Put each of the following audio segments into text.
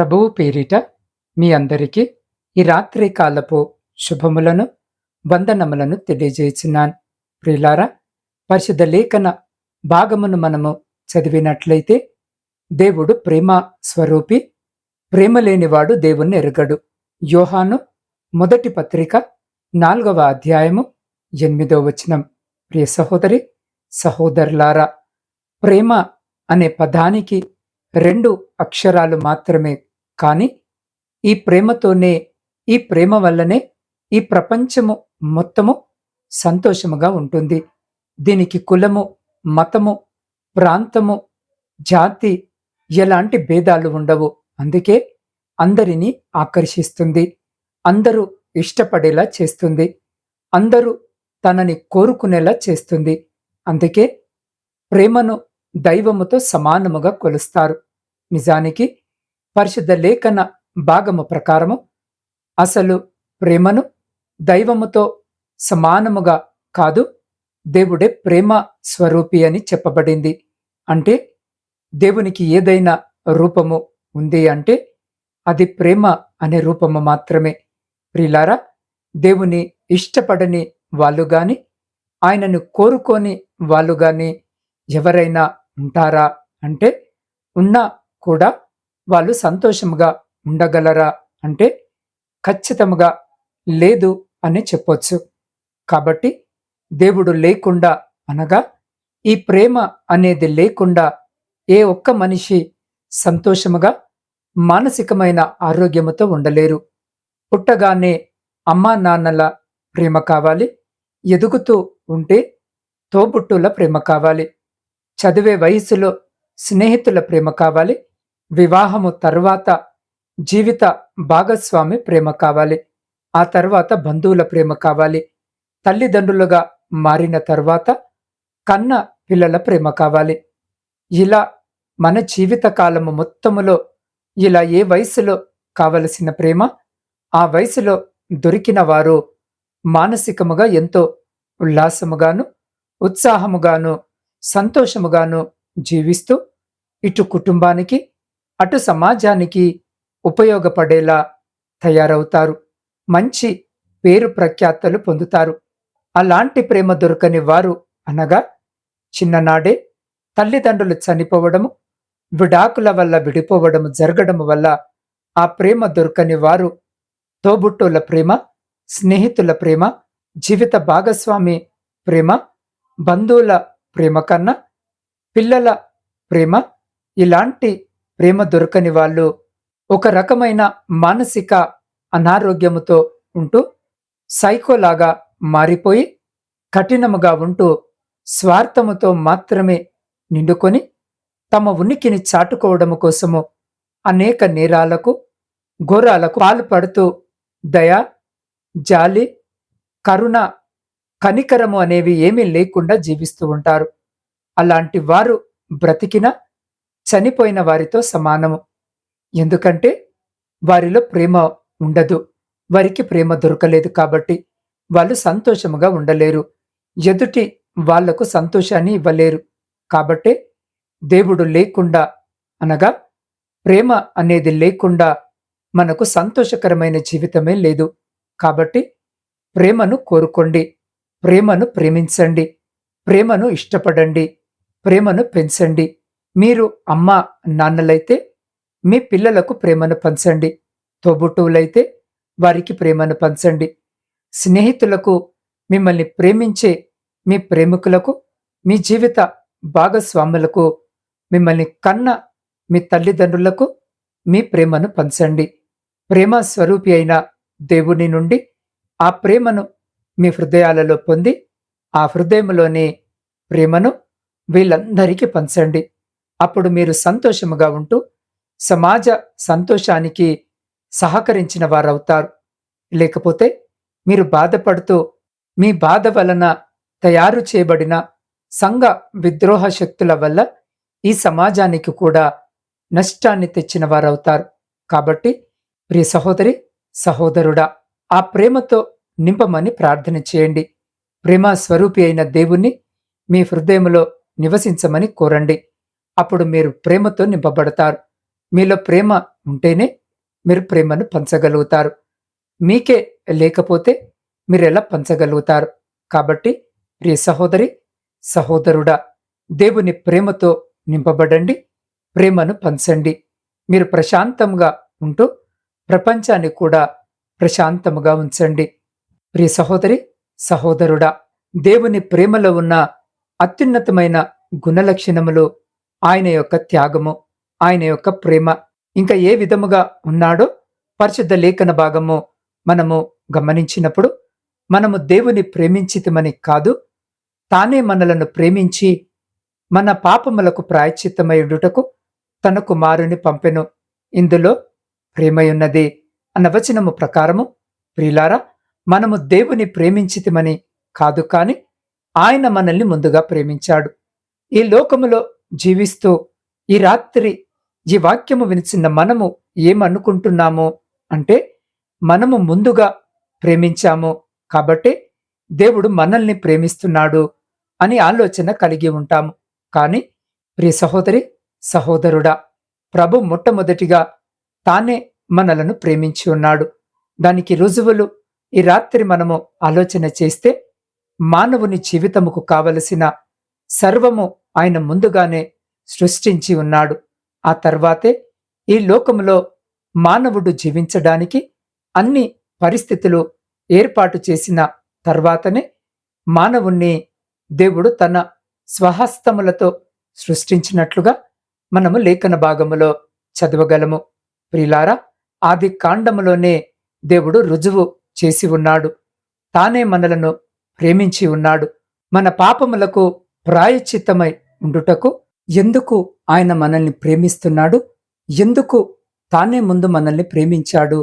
ప్రభువు పేరిట మీ అందరికీ ఈ రాత్రి కాలపు శుభములను వందనములను తెలియజేస్తున్నాను. ప్రియులారా పరిశుద్ధ లేఖన భాగమును మనము చదివినట్లయితే దేవుడు ప్రేమ స్వరూపి ప్రేమ లేనివాడు దేవుణ్ణి ఎరగడు. యోహాను మొదటి పత్రిక నాలుగవ అధ్యాయము ఎనిమిదో వచనం. ప్రియ సహోదరి సహోదరులారా ప్రేమ అనే పదానికి రెండు అక్షరాలు మాత్రమే కానీ ఈ ప్రేమతోనే ఈ ప్రేమ వల్లనే ఈ ప్రపంచము మొత్తము సంతోషముగా ఉంటుంది. దీనికి కులము మతము ప్రాంతము జాతి ఎలాంటి భేదాలు ఉండవు. అందుకే అందరినీ ఆకర్షిస్తుంది. అందరూ ఇష్టపడేలా చేస్తుంది. అందరూ తనని కోరుకునేలా చేస్తుంది. అందుకే ప్రేమను దైవముతో సమానముగా కొలుస్తారు. నిజానికి పరిశుద్ధ లేఖన భాగము ప్రకారము అసలు ప్రేమను దైవముతో సమానముగా కాదు దేవుడే ప్రేమ స్వరూపి అని చెప్పబడింది. అంటే దేవునికి ఏదైనా రూపము ఉంది అంటే అది ప్రేమ అనే రూపము మాత్రమే. ప్రిలారా దేవుని ఇష్టపడని వాళ్ళు గాని ఆయనను కోరుకోని వాళ్ళు గాని ఎవరైనా ఉంటారా? అంటే ఉన్నా కూడా వాళ్ళు సంతోషముగా ఉండగలరా అంటే ఖచ్చితముగా లేదు అని చెప్పొచ్చు. కాబట్టి దేవుడు లేకుండా అనగా ఈ ప్రేమ అనేది లేకుండా ఏ ఒక్క మనిషి సంతోషముగా మానసికమైన ఆరోగ్యముతో ఉండలేరు. పుట్టగానే అమ్మా నాన్నల ప్రేమ కావాలి. ఎదుగుతూ ఉంటే తోబుట్టుల ప్రేమ కావాలి. చదివే వయసులో స్నేహితుల ప్రేమ కావాలి. వివాహము తర్వాత జీవిత భాగస్వామి ప్రేమ కావాలి. ఆ తర్వాత బంధువుల ప్రేమ కావాలి. తల్లిదండ్రులుగా మారిన తర్వాత కన్న పిల్లల ప్రేమ కావాలి. ఇలా మన జీవిత కాలము మొత్తములో ఇలా ఏ వయసులో కావలసిన ప్రేమ ఆ వయసులో దొరికిన వారు మానసికముగా ఎంతో ఉల్లాసముగాను ఉత్సాహముగాను సంతోషముగాను జీవిస్తూ ఇటు కుటుంబానికి అటు సమాజానికి ఉపయోగపడేలా తయారవుతారు. మంచి పేరు ప్రఖ్యాతలు పొందుతారు. అలాంటి ప్రేమ దొరకని వారు అనగా చిన్ననాడే తల్లిదండ్రులు చనిపోవడము విడాకుల వల్ల విడిపోవడము జరగడము వల్ల ఆ ప్రేమ దొరకని వారు తోబుట్టుల ప్రేమ స్నేహితుల ప్రేమ జీవిత భాగస్వామి ప్రేమ బంధువుల ప్రేమ కన్నా పిల్లల ప్రేమ ఇలాంటి ప్రేమ దొరకని వాళ్ళు ఒక రకమైన మానసిక అనారోగ్యముతో ఉంటూ సైకోలాగా మారిపోయి కఠినముగా ఉంటూ స్వార్థముతో మాత్రమే నిండుకొని తమ ఉనికిని చాటుకోవడము కోసము అనేక నేరాలకు ఘోరాలకు పాల్పడుతూ దయ జాలి కరుణ కనికరము అనేవి ఏమీ లేకుండా జీవిస్తూ ఉంటారు. అలాంటి వారు బ్రతికిన చనిపోయిన వారితో సమానము. ఎందుకంటే వారిలో ప్రేమ ఉండదు. వారికి ప్రేమ దొరకలేదు కాబట్టి వాళ్ళు సంతోషముగా ఉండలేరు. ఎదుటి వాళ్ళకు సంతోషాన్ని ఇవ్వలేరు. కాబట్టే దేవుడు లేకుండా అనగా ప్రేమ అనేది లేకుండా మనకు సంతోషకరమైన జీవితమే లేదు. కాబట్టి ప్రేమను కోరుకోండి. ప్రేమను ప్రేమించండి. ప్రేమను ఇష్టపడండి. ప్రేమను పెంచండి. మీరు అమ్మ నాన్నలైతే మీ పిల్లలకు ప్రేమను పంచండి. తోబుట్టువులైతే వారికి ప్రేమను పంచండి. స్నేహితులకు మిమ్మల్ని ప్రేమించే మీ ప్రేమికులకు మీ జీవిత భాగస్వాములకు మిమ్మల్ని కన్న మీ తల్లిదండ్రులకు మీ ప్రేమను పంచండి. ప్రేమ స్వరూపి అయిన దేవుని నుండి ఆ ప్రేమను మీ హృదయాలలో పొంది ఆ హృదయంలోని ప్రేమను వీళ్ళందరికీ పంచండి. అప్పుడు మీరు సంతోషముగా ఉంటూ సమాజ సంతోషానికి సహకరించిన వారవుతారు. లేకపోతే మీరు బాధపడుతూ మీ బాధ వలన తయారు చేయబడిన సంఘ విద్రోహ శక్తుల వల్ల ఈ సమాజానికి కూడా నష్టాన్ని తెచ్చిన వారవుతారు. కాబట్టి ప్రియ సహోదరి సహోదరుడా ఆ ప్రేమతో నింపమని ప్రార్థన చేయండి. ప్రేమ స్వరూపి అయిన దేవుణ్ణి మీ హృదయంలో నివసించమని కోరండి. అప్పుడు మీరు ప్రేమతో నింపబడతారు. మీలో ప్రేమ ఉంటేనే మీరు ప్రేమను పంచగలుగుతారు. మీకే లేకపోతే మీరు ఎలా పంచగలుగుతారు? కాబట్టి ప్రియ సహోదరి సహోదరుడా దేవుని ప్రేమతో నింపబడండి ప్రేమను పంచండి. మీరు ప్రశాంతంగా ఉంటూ ప్రపంచాన్ని కూడా ప్రశాంతముగా ఉంచండి. ప్రియ సహోదరి సహోదరుడా దేవుని ప్రేమలో ఉన్న అత్యున్నతమైన గుణలక్షణములు ఆయన యొక్క త్యాగము ఆయన యొక్క ప్రేమ ఇంకా ఏ విధముగా ఉన్నాడో పరిశుద్ధ లేఖన భాగము మనము గమనించినప్పుడు మనము దేవుని ప్రేమించితమని కాదు తానే మనలను ప్రేమించి మన పాపములకు ప్రాయశ్చిత్తమయుడుటకు తన కుమారుని పంపెను. ఇందులో ప్రేమయున్నది అన్న వచనము ప్రకారము ప్రిలారా మనము దేవుని ప్రేమించితిమని కాదు కాని ఆయన మనల్ని ముందుగా ప్రేమించాడు. ఈ లోకములో జీవిస్తూ ఈ రాత్రి ఈ వాక్యము వినిచిన మనము ఏమనుకుంటున్నాము అంటే మనము ముందుగా ప్రేమించాము కాబట్టి దేవుడు మనల్ని ప్రేమిస్తున్నాడు అని ఆలోచన కలిగి ఉంటాము కానీ ప్రియ సహోదరి సహోదరుడా ప్రభు మొట్టమొదటిగా తానే మనలను ప్రేమించి ఉన్నాడు. దానికి రుజువులు ఈ రాత్రి మనము ఆలోచన చేస్తే మానవుని జీవితముకు కావలసిన సర్వము ఆయన ముందుగానే సృష్టించి ఉన్నాడు. ఆ తర్వాతే ఈ లోకములో మానవుడు జీవించడానికి అన్ని పరిస్థితులు ఏర్పాటు చేసిన తర్వాతనే మానవుణ్ణి దేవుడు తన స్వహస్తములతో సృష్టించినట్లుగా మనము లేఖన భాగములో చదవగలము. ప్రిలారా ఆది కాండములోనే దేవుడు రుజువు చేసి ఉన్నాడు. తానే మనలను ప్రేమించి ఉన్నాడు. మన పాపములకు ప్రాయచిత్తమై ఉండుటకు ఎందుకు ఆయన మనల్ని ప్రేమిస్తున్నాడు? ఎందుకు తానే ముందు మనల్ని ప్రేమించాడు?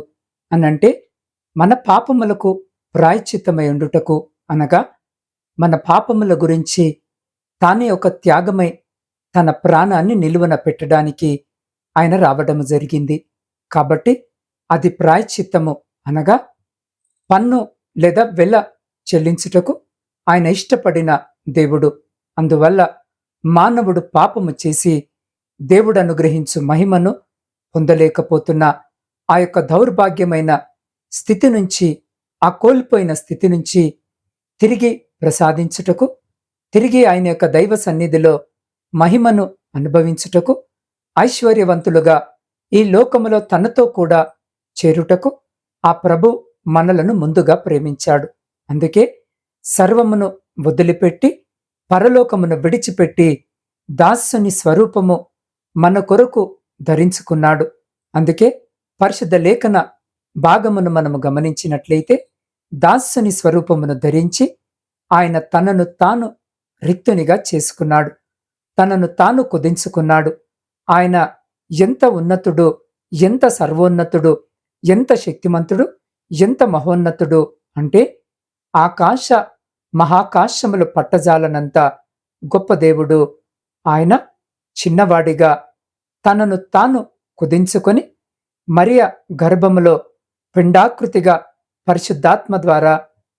అనంటే మన పాపములకు ప్రాయచిత్తమై ఉండుటకు అనగా మన పాపముల గురించి తానే ఒక త్యాగమై తన ప్రాణాన్ని నిలువన పెట్టడానికి ఆయన రావడం జరిగింది. కాబట్టి అది ప్రాయచిత్తము అనగా పన్ను లేదా వెల చెల్లించుటకు ఆయన ఇష్టపడిన దేవుడు అందువల్ల మానవుడు పాపము చేసి దేవుడు అనుగ్రహించు మహిమను పొందలేకపోతున్న ఆ యొక్క దౌర్భాగ్యమైన స్థితి నుంచి ఆ కోల్పోయిన స్థితి నుంచి తిరిగి ప్రసాదించుటకు తిరిగి ఆయన యొక్క దైవ సన్నిధిలో మహిమను అనుభవించుటకు ఐశ్వర్యవంతులుగా ఈ లోకములో తనతో కూడా చేరుటకు ఆ ప్రభు మనలను ముందుగా ప్రేమించాడు. అందుకే సర్వమును వదిలిపెట్టి పరలోకమును విడిచిపెట్టి దాసుని స్వరూపము మన కొరకు ధరించుకున్నాడు. అందుకే పరిశుద్ధ లేఖన భాగమును మనము గమనించినట్లయితే దాసుని స్వరూపమును ధరించి ఆయన తనను తాను రిక్తునిగా చేసుకున్నాడు. తనను తాను కుదించుకున్నాడు. ఆయన ఎంత ఉన్నతుడు ఎంత సర్వోన్నతుడు ఎంత శక్తిమంతుడు ఎంత మహోన్నతుడు అంటే ఆకాశ మహాకాశములు పట్టజాలనంత గొప్ప దేవుడు ఆయన చిన్నవాడిగా తనను తాను కుదించుకొని మరియ గర్భములో పిండాకృతిగా పరిశుద్ధాత్మ ద్వారా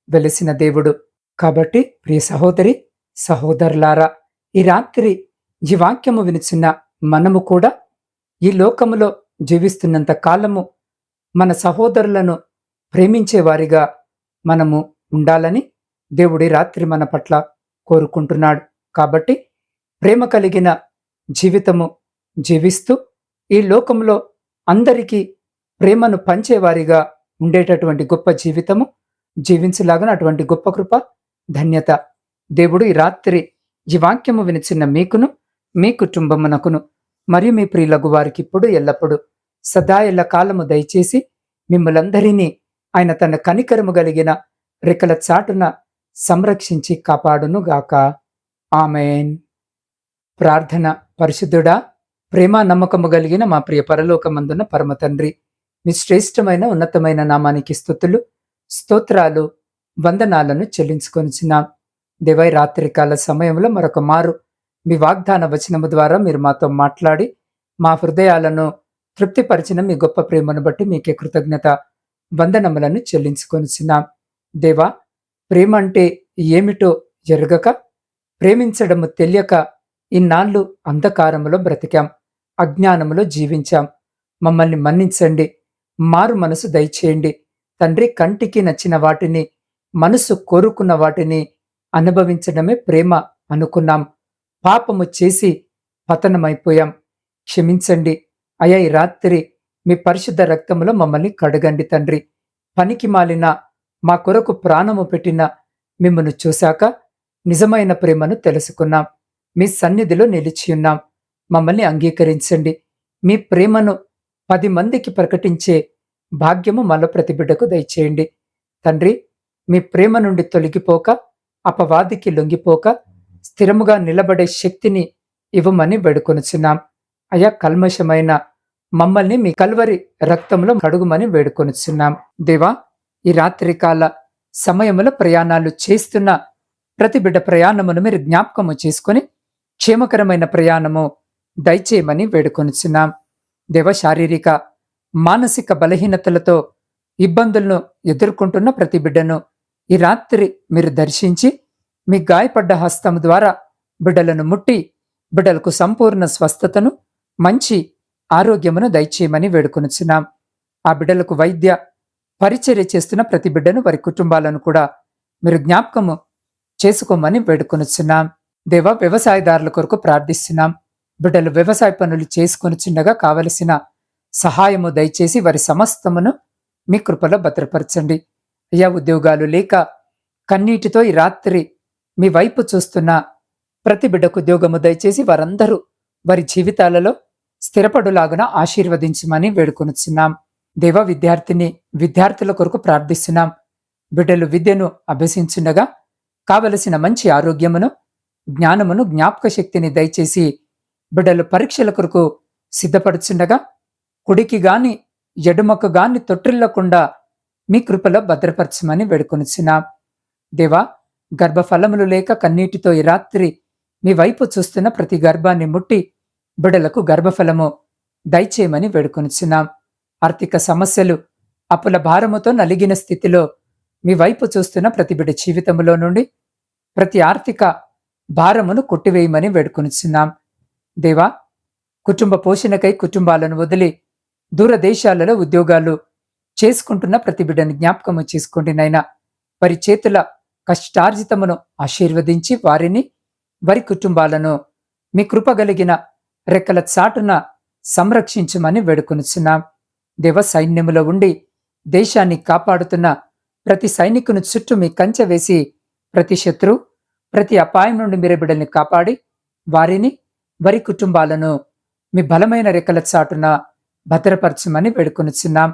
వెలిసిన దేవుడు. కాబట్టి ప్రియ సహోదరి సహోదరులారా ఈ రాత్రి ఈ వాక్యము వినిచిన మనము కూడా ఈ లోకములో జీవిస్తున్నంత కాలము మన సహోదరులను ప్రేమించేవారిగా మనము ఉండాలని దేవుడి రాత్రి మన పట్ల కోరుకుంటున్నాడు. కాబట్టి ప్రేమ కలిగిన జీవితము జీవిస్తూ ఈ లోకంలో అందరికీ ప్రేమను పంచేవారిగా ఉండేటటువంటి గొప్ప జీవితము జీవించలాగా అటువంటి గొప్ప కృప ధన్యత. దేవుడు ఈ రాత్రి ఈ వాక్యము వినిచిన మీకును మీ కుటుంబమునకును మరియు మీ ప్రియులకు వారికి ఇప్పుడు ఎల్లప్పుడూ సదా ఎల్ల కాలము దయచేసి మిమ్మలందరినీ ఆయన తన కనికరము కలిగిన రెక్కల చాటున సంరక్షించి కాపాడును గాక ఆమెన్. ప్రార్థన పరిశుద్ధుడా ప్రేమ నమ్మకము కలిగిన మా ప్రియ పరలోకమందున్న పరమ తండ్రి మీ శ్రేష్టమైన ఉన్నతమైన నామానికి స్థుతులు స్తోత్రాలు వందనాలను చెల్లించుకొనిచున్నాం. దేవై రాత్రికాల సమయంలో మరొక మారు మీ వాగ్దాన వచనము ద్వారా మీరు మాతో మాట్లాడి మా హృదయాలను తృప్తిపరిచిన మీ గొప్ప ప్రేమను బట్టి మీకే కృతజ్ఞత వందనములను చెల్లించుకొనిచున్నాం. దేవా ప్రేమ అంటే ఏమిటో ఎరగక ప్రేమించడము తెలియక ఇన్నాళ్ళు అంధకారములో బ్రతికాం అజ్ఞానములో జీవించాం. మమ్మల్ని మన్నించండి మారు మనసు దయచేయండి. తండ్రి కంటికి నచ్చిన వాటిని మనసు కోరుకున్న వాటిని అనుభవించడమే ప్రేమ అనుకున్నాం. పాపము చేసి పతనమైపోయాం. క్షమించండి అయా ఈ రాత్రి మీ పరిశుద్ధ రక్తములో మమ్మల్ని కడగండి తండ్రి. పనికి మాలిన మా కొరకు ప్రాణము పెట్టిన మిమ్మల్ని చూశాక నిజమైన ప్రేమను తెలుసుకున్నాం. మీ సన్నిధిలో నిలిచి ఉన్నాం. మమ్మల్ని అంగీకరించండి. మీ ప్రేమను పది మందికి ప్రకటించే భాగ్యము మళ్ళ ప్రతి బిడ్డకు దయచేయండి. తండ్రి మీ ప్రేమ నుండి తొలగిపోక అపవాదికి లొంగిపోక స్థిరముగా నిలబడే శక్తిని ఇవ్వమని వేడుకొనుచున్నాం. అయా కల్మషమైన మమ్మల్ని మీ కల్వరి రక్తంలో కడుగుమని వేడుకొనుచున్నాం. దేవా ఈ రాత్రికాల సమయములో ప్రయాణాలు చేస్తున్న ప్రతి బిడ్డ ప్రయాణమును మీరు జ్ఞాపకము చేసుకొని క్షేమకరమైన ప్రయాణము దయచేయమని వేడుకొనుచున్నాం. దేవ శారీరక మానసిక బలహీనతలతో ఇబ్బందులను ఎదుర్కొంటున్న ప్రతి బిడ్డను ఈ రాత్రి మీరు దర్శించి మీ గాయపడ్డ హస్తం ద్వారా బిడ్డలను ముట్టి బిడ్డలకు సంపూర్ణ స్వస్థతను మంచి ఆరోగ్యమును దయచేయమని వేడుకొనుచున్నాం. ఆ బిడ్డలకు వైద్య పరిచర్య చేస్తున్న ప్రతి బిడ్డను వారి కుటుంబాలను కూడా మీరు జ్ఞాపకము చేసుకోమని వేడుకొనుచున్నాం. దేవ వ్యవసాయదారుల కొరకు ప్రార్థిస్తున్నాం. బిడ్డలు వ్యవసాయ పనులు చేసుకొని చిన్నగా కావలసిన సహాయము దయచేసి వారి సమస్తమును మీ కృపలో భద్రపరచండి. అయ్యా ఉద్యోగాలు లేక కన్నీటితో ఈ రాత్రి మీ వైపు చూస్తున్న ప్రతి బిడ్డకు ఉద్యోగము దయచేసి వారందరూ వారి జీవితాలలో స్థిరపడులాగున ఆశీర్వదించమని వేడుకొనుచున్నాం. దేవ విద్యార్థిని విద్యార్థుల కొరకు ప్రార్థిస్తున్నాం. బిడ్డలు విద్యను అభ్యసించుండగా కావలసిన మంచి ఆరోగ్యమును జ్ఞానమును జ్ఞాపక శక్తిని దయచేసి బిడ్డలు పరీక్షల కొరకు సిద్ధపడుచుండగా కుడికి గాని ఎడుమకు గాని తొట్టిల్లకుండా మీ కృపలో భద్రపరచమని వేడుకొనిచున్నాం. దేవా గర్భఫలములు లేక కన్నీటితో ఈ రాత్రి మీ వైపు చూస్తున్న ప్రతి గర్భాన్ని ముట్టి బిడలకు గర్భఫలము దయచేయమని వేడుకొనిచున్నాం. ఆర్థిక సమస్యలు అప్పుల భారముతో నలిగిన స్థితిలో మీ వైపు చూస్తున్న ప్రతి బిడ్డ జీవితంలో నుండి ప్రతి ఆర్థిక భారమును కొట్టివేయమని వేడుకొనిచున్నాం. దేవా కుటుంబ పోషణకై కుటుంబాలను వదిలి దూరదేశాలలో ఉద్యోగాలు చేసుకుంటున్న ప్రతి బిడ్డని జ్ఞాపకము చేసుకోండి నైనా వారి చేతుల కష్టార్జితమును ఆశీర్వదించి వారిని వారి కుటుంబాలను మీ కృపగలిగిన రెక్కల చాటున సంరక్షించమని వేడుకొనిచున్నాం. దేవ సైన్యములో ఉండి దేశాన్ని కాపాడుతున్న ప్రతి సైనికుని చుట్టూ మీ కంచె వేసి ప్రతి శత్రు ప్రతి అపాయం నుండి మీరు బిడ్డల్ని కాపాడి వారిని వారి కుటుంబాలను మీ బలమైన రెక్కల చాటున భద్రపరచమని వేడుకొనిచున్నాం.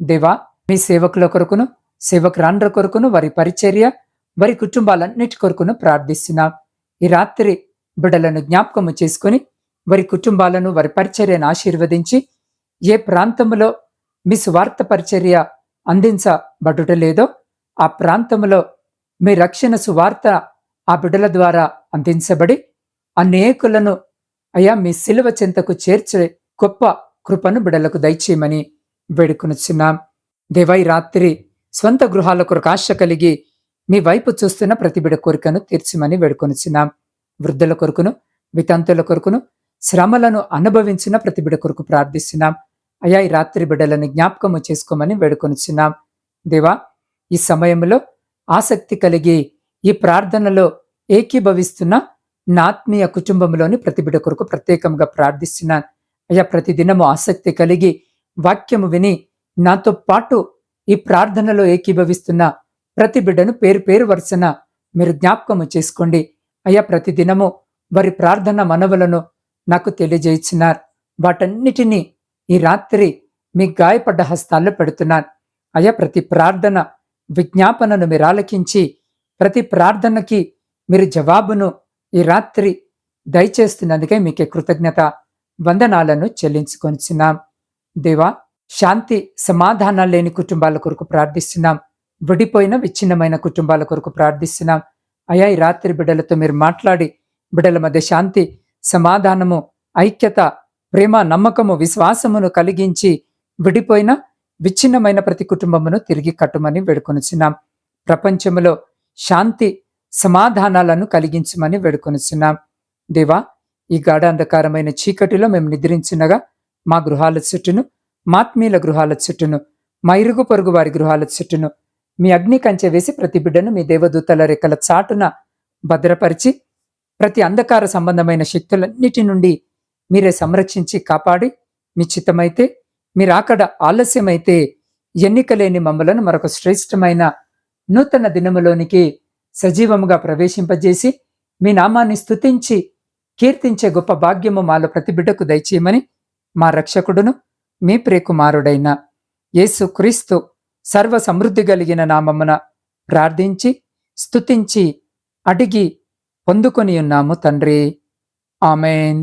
దేవా మీ సేవకుల కొరకును సేవకురాండ్ర కొరకును వారి పరిచర్య వారి కుటుంబాలన్నిటి కొరకును ప్రార్థిస్తున్నాం. ఈ రాత్రి బిడ్డలను జ్ఞాపకము చేసుకుని వారి కుటుంబాలను వారి పరిచర్యను ఆశీర్వదించి ఏ ప్రాంతంలో మీ స్వార్థ పరిచర్య అందించబడుట లేదో ఆ ప్రాంతంలో మీ రక్షణ సువార్త ఆ బిడ్డల ద్వారా అందించబడి అనేకులను అయా మీ శిలువ చెంతకు చేర్చే గొప్ప కృపను బిడలకు దయచేయమని వేడుకొనుచున్నాం. దేవై రాత్రి స్వంత గృహాల కొరకు ఆశ కలిగి మీ వైపు చూస్తున్న ప్రతి బిడ కోరికను తీర్చమని వేడుకొనుచున్నాం. వృద్ధుల కొరకును వితంతుల కొరకును శ్రమలను అనుభవించిన ప్రతి బిడ కొరకు ప్రార్థిస్తున్నాం. అయా ఈ రాత్రి బిడ్డలను జ్ఞాపకము చేసుకోమని వేడుకొనిచున్నాం. దేవా ఈ సమయంలో ఆసక్తి కలిగి ఈ ప్రార్థనలో ఏకీభవిస్తున్న నా ఆత్మీయ కుటుంబంలోని ప్రతి బిడ్డ కొరకు ప్రత్యేకంగా ప్రార్థిస్తున్నాను. అయ్యా ప్రతిదినము ఆసక్తి కలిగి వాక్యము విని నాతో పాటు ఈ ప్రార్థనలో ఏకీభవిస్తున్న ప్రతి బిడ్డను పేరు పేరు వరుసన మీరు జ్ఞాపకము చేసుకోండి. అయ్యా ప్రతిదినము వారి ప్రార్థన మనవులను నాకు తెలియజేయించినారు వాటన్నిటినీ ఈ రాత్రి మీ గాయపడ్డ హస్తాల్లో పెడుతున్నాను. అయ్యా ప్రతి ప్రార్థన విజ్ఞాపనను మీరు ఆలకించి ప్రతి ప్రార్థనకి మీరు జవాబును ఈ రాత్రి దయచేస్తున్నందుకే మీకే కృతజ్ఞత వందనాలను చెల్లించుకొనిచున్నాం. దేవా శాంతి సమాధానాలు లేని కుటుంబాల కొరకు ప్రార్థిస్తున్నాం. విడిపోయిన విచ్ఛిన్నమైన కుటుంబాల కొరకు ప్రార్థిస్తున్నాం. అయా ఈ రాత్రి బిడ్డలతో మీరు మాట్లాడి బిడ్డల మధ్య శాంతి సమాధానము ఐక్యత ప్రేమ నమ్మకము విశ్వాసమును కలిగించి విడిపోయిన విచ్ఛిన్నమైన ప్రతి కుటుంబమును తిరిగి కట్టుమని వేడుకొనుచున్నాం. ప్రపంచములో శాంతి సమాధానాలను కలిగించమని వేడుకొనుచున్నాం. దేవా ఈ గాఢ అంధకారమైన చీకటిలో మేము నిద్రించినగా మా గృహాల చుట్టూను మాత్మీల గృహాల చుట్టూను మా ఇరుగు పొరుగు వారి గృహాల చుట్టూను మీ అగ్ని కంచె వేసి ప్రతి బిడ్డను మీ దేవదూతల రెక్కల చాటున భద్రపరిచి ప్రతి అంధకార సంబంధమైన శక్తులన్నిటి నుండి మీరే సంరక్షించి కాపాడి మీ చిత్తమైతే మీరు అక్కడ ఆలస్యమైతే ఎన్నికలేని మమ్మలను మరొక శ్రేష్టమైన నూతన దినములోనికి సజీవముగా ప్రవేశింపజేసి మీ నామాన్ని స్థుతించి కీర్తించే గొప్ప భాగ్యము మాలో ప్రతి బిడ్డకు దయచేయమని మా రక్షకుడును మీ ప్రియకుమారుడైన యేసు క్రీస్తు సర్వ సమృద్ధి కలిగిన నామమున ప్రార్థించి స్థుతించి అడిగి పొందుకొని ఉన్నాము తండ్రి. ఆమెన్.